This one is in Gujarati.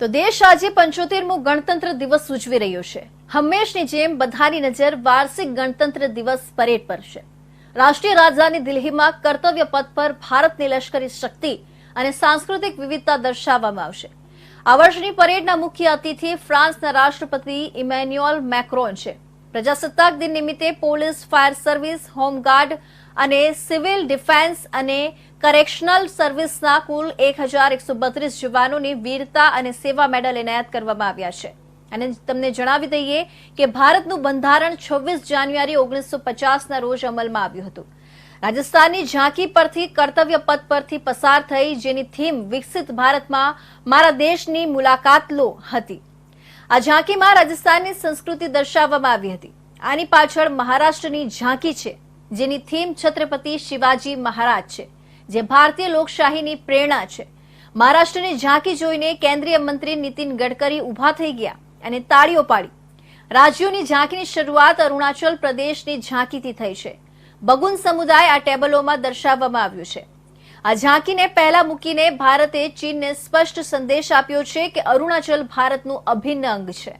તો દેશ આજે પંચોતેરમો ગણતંત્ર દિવસ ઉજવી રહ્યો છે. હંમેશની જેમ બધાની નજર વાર્ષિક ગણતંત્ર દિવસ પરેડ પર છે. રાષ્ટ્રીય રાજધાની દિલ્હીમાં કર્તવ્ય પથ પર ભારતની લશ્કરી શક્તિ અને સાંસ્કૃતિક વિવિધતા દર્શાવવામાં આવશે. આ વર્ષની પરેડના મુખ્ય અતિથિ ફ્રાન્સના રાષ્ટ્રપતિ ઇમેન્યુઅલ મેક્રોન છે. પ્રજાસત્તાક દિન નિમિત્તે police, fire service, home guard અને સિવિલ ડિફેન્સ અને કરેક્શનલ સર્વિસના કુલ એક હજાર એકસો બત્રીસ જવાનોને વીરતા અને સેવા મેડલ એનાયત કરવામાં આવ્યા છે. અને તમને જણાવી દઈએ કે ભારતનું બંધારણ છવ્વીસ જાન્યુઆરી ઓગણીસો પચાસના રોજ અમલમાં આવ્યું હતું. રાજસ્થાનની ઝાંકી પરથી, કર્તવ્ય પથ પરથી પસાર થઈ, જેની થીમ વિકસિત ભારતમાં મારા દેશની મુલાકાત લો હતી. આ ઝાંકીમાં રાજસ્થાનની સંસ્કૃતિ દર્શાવવામાં આવી હતી. આની પાછળ મહારાષ્ટ્રની ઝાંકી છે, જેની થીમ છત્રપતિ શિવાજી મહારાજ છે, જે ભારતીય લોકશાહીની પ્રેરણા છે. મહારાષ્ટ્રની ઝાંકી જોઈને કેન્દ્રીય મંત્રી નીતિન ગડકરી ઊભા થઈ ગયા અને તાળીઓ પાડી. રાજ્યોની ઝાંકીની શરૂઆત અરુણાચલ પ્રદેશની ઝાંકીથી થઈ છે. બગુન સમુદાય આ ટેબલોમાં દર્શાવવામાં આવ્યું છે. આ ઝાંકીને પહેલા મૂકીને ભારતે ચીનને સ્પષ્ટ સંદેશ આપ્યો છે કે અરુણાચલ ભારતનું અભિન્ન અંગ છે.